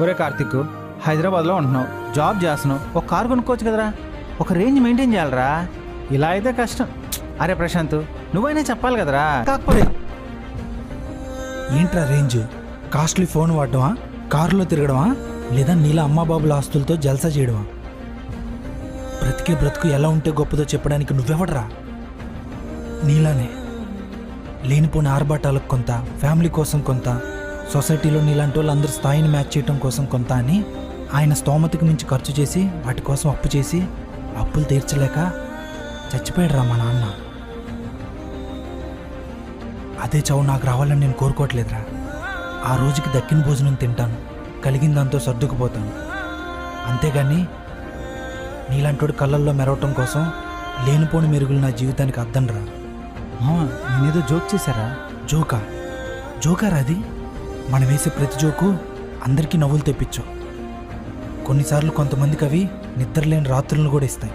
ఒరే కార్తిక్ హైదరాబాద్లో ఉంటున్నావు. జాబ్ చేస్తున్నావు. ఒక కారు కొనుక్కోవచ్చు కదరా? ఒక రేంజ్ మెయింటైన్ చేయాలరా. ఇలా అయితే కష్టం. అరే ప్రశాంత్ నువ్వైనా చెప్పాలి కదరా? కాకపోతే ఏంట్రా రేంజ్? Costly phone వాడటమా? కారులో తిరగడమా? లేదా నీలా అమ్మాబాబుల ఆస్తులతో జల్సా చేయడమా? బ్రతికే బ్రతుకు ఎలా ఉంటే గొప్పదో చెప్పడానికి నువ్వెవడరా? నీలానే. లేనిపోని ఆర్భాటాలకు కొంత ఫ్యామిలీ కోసం కొంత సొసైటీలో నీలాంటి వాళ్ళు అందరి స్థాయిని మ్యాచ్ చేయడం కోసం కొంత అని ఆయన స్తోమతకి మించి ఖర్చు చేసి వాటి కోసం అప్పు చేసి అప్పులు తీర్చలేక చచ్చిపోయాడురా మా నాన్న. అదే చావు నాకు రావాలని నేను కోరుకోవట్లేదురా. ఆ రోజుకి దక్కిన భోజనం తింటాను. కలిగిన దాంతో సర్దుకుపోతాను. అంతేగాని నీలాంటోడు కళ్ళల్లో మెరవటం కోసం లేనిపోని మెరుగులు నా జీవితానికి అద్దంరా. మామ నేనేదో జోక్ చేశారా? జోకా? జోకారా అది? మనం వేసే ప్రతి జోకు అందరికీ నవ్వులు తెప్పించు. కొన్నిసార్లు కొంతమందికి అవి నిద్రలేని రాత్రులను కూడా ఇస్తాయి.